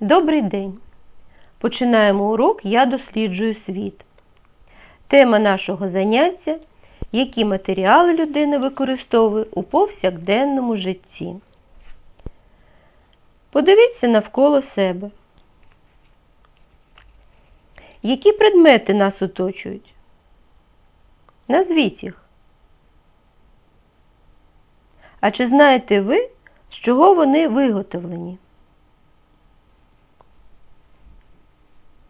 Добрий день! Починаємо урок Я досліджую світ. Тема нашого заняття які матеріали людина використовує у повсякденному житті. Подивіться навколо себе. Які предмети нас оточують? Назвіть їх. А чи знаєте ви, з чого вони виготовлені?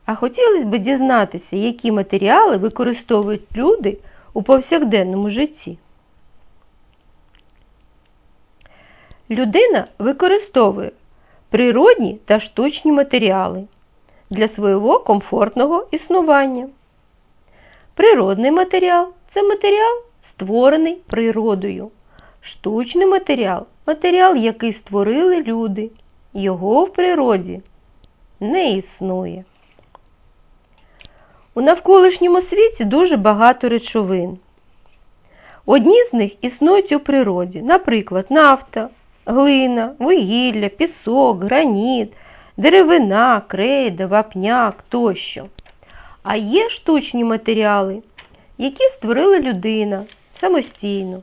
А хотілося б дізнатися, які матеріали використовують люди у повсякденному житті. Людина використовує природні та штучні матеріали для свого комфортного існування. Природний матеріал це матеріал, створений природою. Штучний матеріал матеріал, який створили люди. Його в природі не існує. У навколишньому світі дуже багато речовин. Одні з них існують у природі, наприклад, нафта, глина, вугілля, пісок, граніт, деревина, крейда, вапняк тощо. А є штучні матеріали, які створила людина самостійно.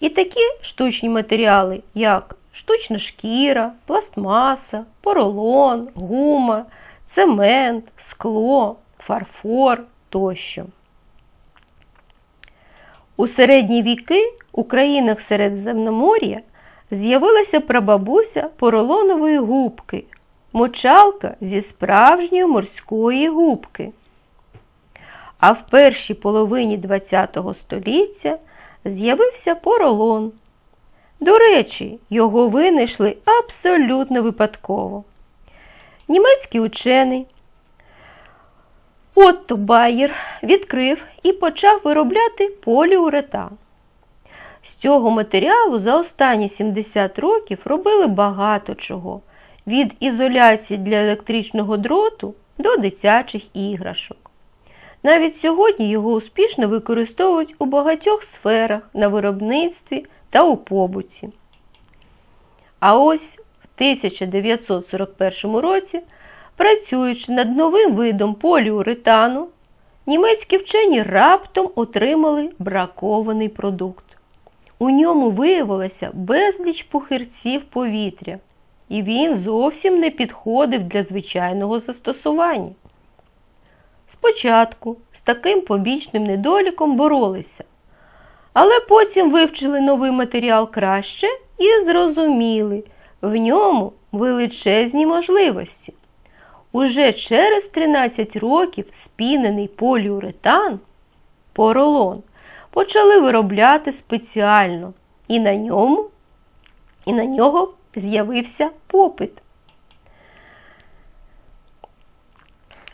І такі штучні матеріали, як штучна шкіра, пластмаса, поролон, гума, цемент, скло, фарфор тощо. У середні віки у країнах Середземномор'я з'явилася прабабуся поролонової губки, мочалка зі справжньої морської губки. А в першій половині ХХ століття з'явився поролон. До речі, його винайшли абсолютно випадково. Німецький учений Отто Байєр відкрив і почав виробляти поліуретан. З цього матеріалу за останні 70 років робили багато чого від ізоляції для електричного дроту до дитячих іграшок. Навіть сьогодні його успішно використовують у багатьох сферах на виробництві та у побуті. А ось в 1941 році Працюючи над новим видом поліуретану, німецькі вчені раптом отримали бракований продукт. У ньому виявилося безліч пухирців повітря, і він зовсім не підходив для звичайного застосування. Спочатку з таким побічним недоліком боролися, але потім вивчили новий матеріал краще і зрозуміли в ньому величезні можливості. Уже через 13 років спінений поліуретан поролон почали виробляти спеціально, і на ньому, і на нього з'явився попит.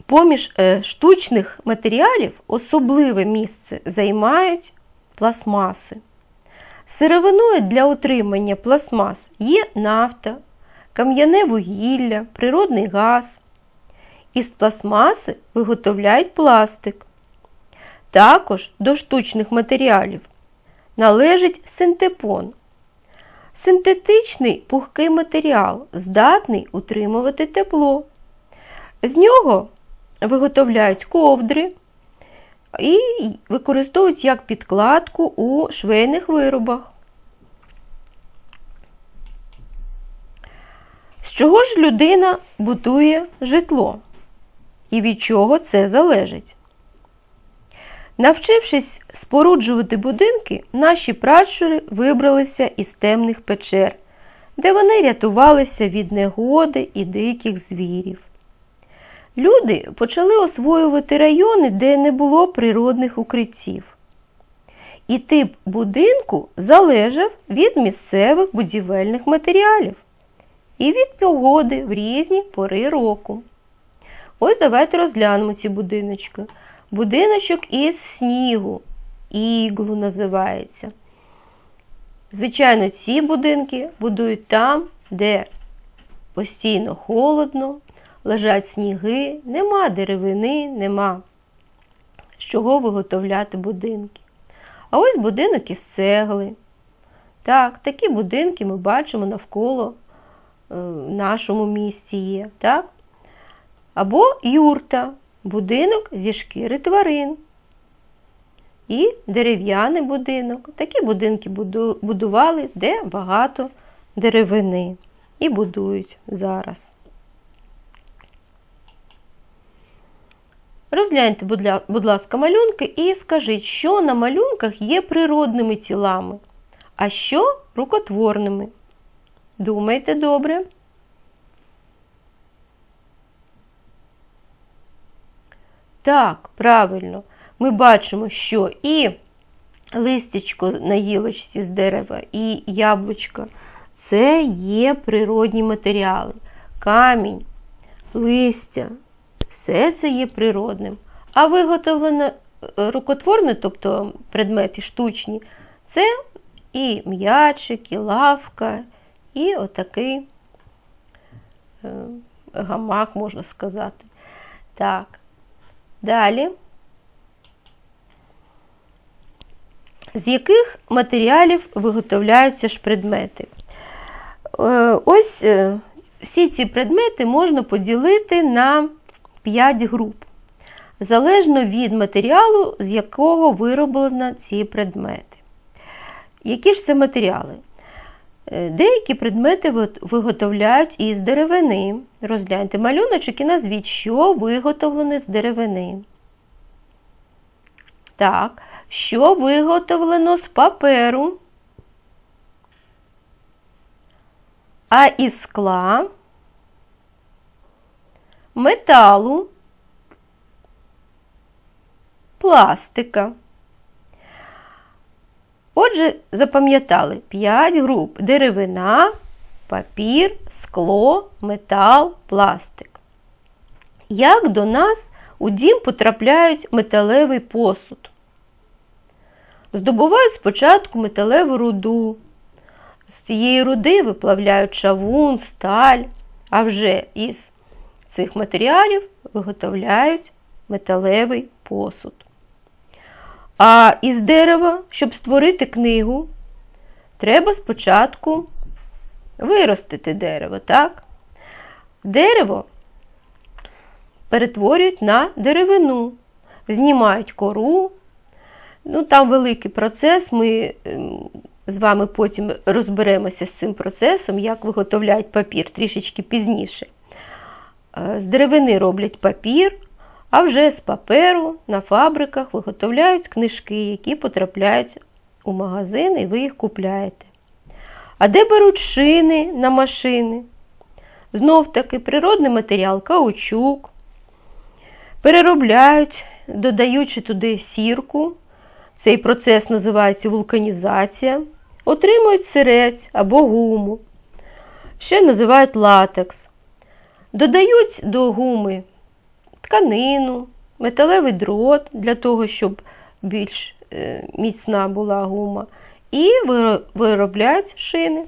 Поміж е, штучних матеріалів особливе місце займають пластмаси. Сировиною для отримання пластмас є нафта, кам'яне вугілля, природний газ. Із пластмаси виготовляють пластик. Також до штучних матеріалів належить синтепон. Синтетичний пухкий матеріал, здатний утримувати тепло. З нього виготовляють ковдри і використовують як підкладку у швейних виробах. З чого ж людина будує житло? І від чого це залежить. Навчившись споруджувати будинки, наші пращури вибралися із темних печер, де вони рятувалися від негоди і диких звірів. Люди почали освоювати райони, де не було природних укриттів. І тип будинку залежав від місцевих будівельних матеріалів і від погоди в різні пори року. Ось давайте розглянемо ці будиночки. Будиночок із снігу, іглу називається. Звичайно, ці будинки будують там, де постійно холодно, лежать сніги, нема деревини, нема з чого виготовляти будинки. А ось будинок із цегли. Так, такі будинки ми бачимо навколо в нашому місті є, так? Або юрта, будинок зі шкіри тварин. І дерев'яний будинок. Такі будинки будували, де багато деревини. І будують зараз. Розгляньте, будь ласка, малюнки і скажіть, що на малюнках є природними тілами, а що рукотворними. Думайте добре. Так, правильно. Ми бачимо, що і листячко на гілочці з дерева, і яблучко це є природні матеріали. Камінь, листя, все це є природним. А виготовлене рукотворне, тобто предмети штучні, це і м'ячик, і лавка, і отакий е, гамак, можна сказати. Так. Далі. З яких матеріалів виготовляються ж предмети? Е, Ось е, всі ці предмети можна поділити на 5 груп, залежно від матеріалу, з якого вироблено ці предмети. Які ж це матеріали? Е, Деякі предмети виготовляють із деревини. Розгляньте малюночок і назвіть, що виготовлене з деревини. Так, що виготовлено з паперу, а із скла, металу, пластика. Отже, запам'ятали 5 груп: деревина, папір, скло, метал, пластик. Як до нас у дім потрапляють металевий посуд? Здобувають спочатку металеву руду. З цієї руди виплавляють чавун, сталь, а вже із цих матеріалів виготовляють металевий посуд. А із дерева, щоб створити книгу, треба спочатку виростити дерево, так? Дерево перетворюють на деревину, знімають кору. Ну, там великий процес. Ми ем, з вами потім розберемося з цим процесом, як виготовляють папір трішечки пізніше. Е, З деревини роблять папір, а вже з паперу на фабриках виготовляють книжки, які потрапляють у магазини, і ви їх купляєте. А де беруть шини на машини? Знов таки природний матеріал каучук. Переробляють, додаючи туди сірку. Цей процес називається вулканізація. Отримують сирець або гуму. Ще називають латекс. Додають до гуми тканину, металевий дрот для того, щоб більш е, міцна була гума. І виробляють шини.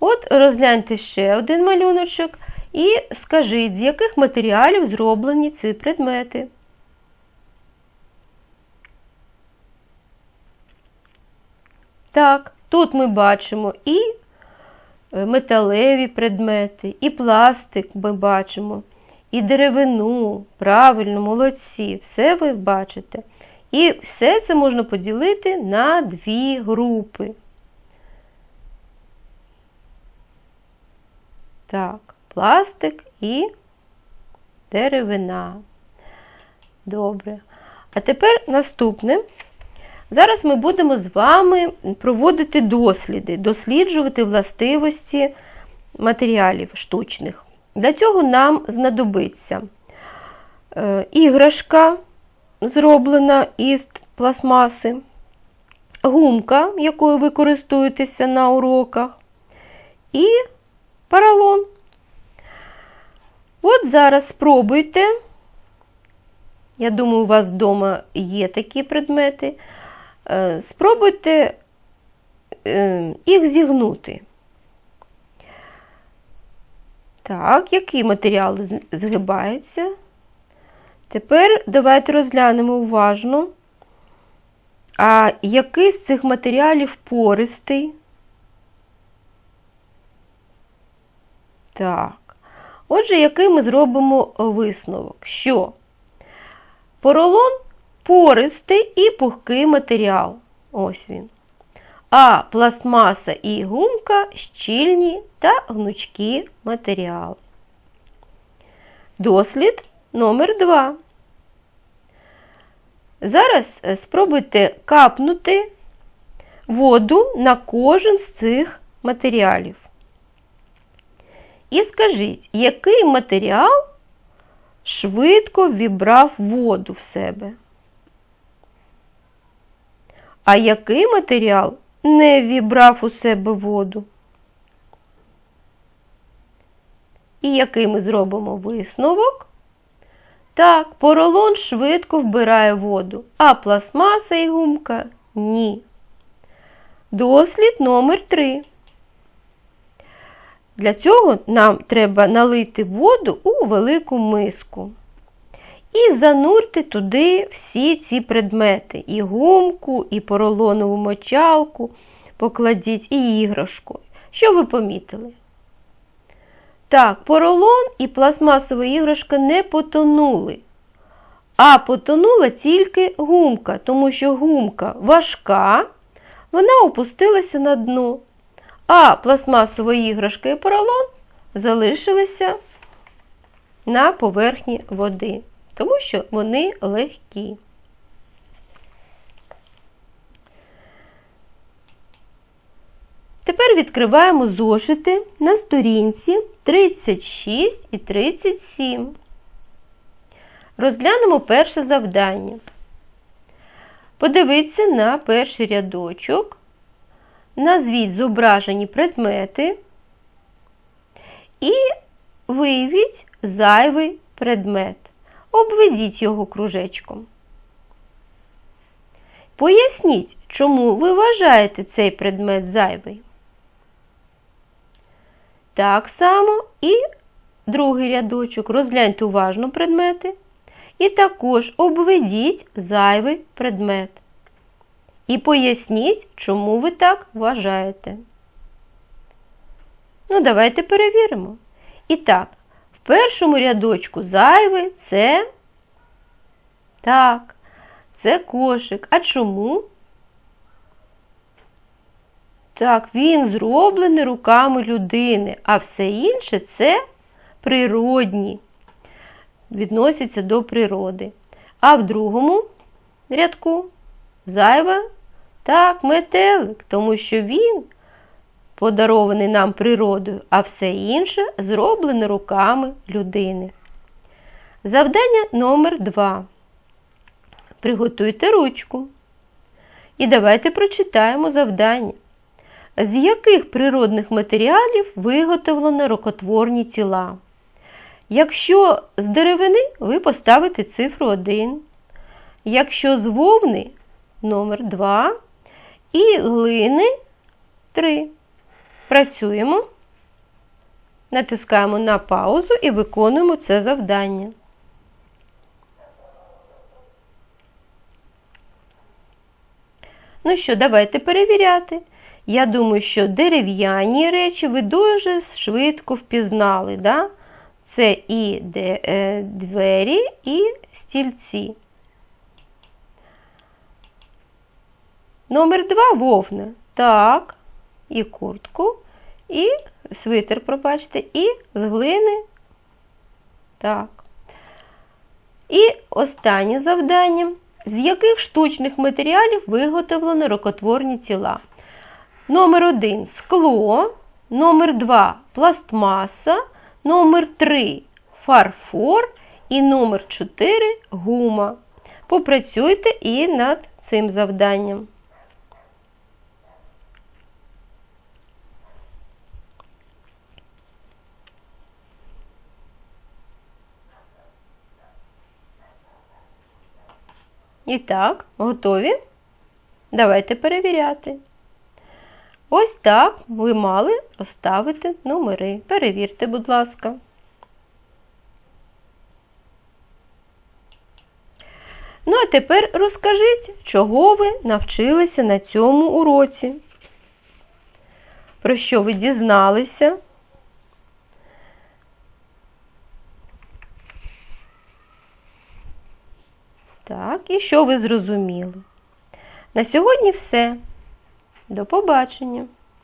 От розгляньте ще один малюночок і скажіть, з яких матеріалів зроблені ці предмети. Так, тут ми бачимо і металеві предмети, і пластик ми бачимо, і деревину. Правильно, молодці, все ви бачите. І все це можна поділити на дві групи. Так, пластик і деревина. Добре. А тепер наступне. Зараз ми будемо з вами проводити досліди, досліджувати властивості матеріалів штучних. Для цього нам знадобиться е, іграшка, зроблена із пластмаси, гумка, якою ви користуєтеся на уроках, і поролон. От зараз спробуйте. Я думаю, у вас вдома є такі предмети. Е, Спробуйте е, їх зігнути. Так, який матеріал згибається? Тепер давайте розглянемо уважно, а який з цих матеріалів пористий? Так. Отже, який ми зробимо висновок? Що поролон пористий і пухкий матеріал. Ось він. А пластмаса і гумка щільні та гнучкі матеріали. Дослід номер 2. Зараз спробуйте капнути воду на кожен з цих матеріалів. І скажіть, який матеріал швидко вібрав воду в себе? А який матеріал не вібрав у себе воду? І який ми зробимо висновок? Так, поролон швидко вбирає воду, а пластмаса і гумка ні. Дослід номер 3. Для цього нам треба налити воду у велику миску і занурте туди всі ці предмети: і гумку, і поролонову мочалку, покладіть, і іграшку. Що ви помітили? Так, поролон і пластмасова іграшка не потонули, а потонула тільки гумка, тому що гумка важка, вона опустилася на дно, а пластмасова іграшка і поролон залишилися на поверхні води, тому що вони легкі. Тепер відкриваємо зошити на сторінці 36 і 37. Розглянемо перше завдання. Подивіться на перший рядочок, назвіть зображені предмети і виявіть зайвий предмет. Обведіть його кружечком. Поясніть, чому ви вважаєте цей предмет зайвий. Так само і другий рядочок. Розгляньте уважно предмети. І також обведіть зайвий предмет. І поясніть, чому ви так вважаєте. Ну, давайте перевіримо. І так, першому рядочку зайвий це так, це кошик. А чому? Так, він зроблений руками людини, а все інше це природні, відносяться до природи. А в другому рядку зайве так, метелик, тому що він подарований нам природою, а все інше зроблене руками людини. Завдання номер 2. Приготуйте ручку. І давайте прочитаємо завдання. З яких природних матеріалів виготовлено рукотворні тіла? Якщо з деревини, ви поставите цифру 1. Якщо з вовни номер 2 і глини 3. Працюємо, натискаємо на паузу і виконуємо це завдання. Ну що, давайте перевіряти. Я думаю, що дерев'яні речі ви дуже швидко впізнали. Да? Це і е, двері, і стільці. Номер два вовна. Так, і куртку, і свитер, пробачте, і з глини. Так. І останнє завдання. З яких штучних матеріалів виготовлено рукотворні тіла? Номер 1 скло, номер 2 пластмаса, номер 3 фарфор і номер 4 гума. Попрацюйте і над цим завданням. І так, готові? Давайте перевіряти. Ось так ви мали розставити номери. Перевірте, будь ласка. Ну, а тепер розкажіть, чого ви навчилися на цьому уроці. Про що ви дізналися? Так, і що ви зрозуміли? На сьогодні все. До побачення!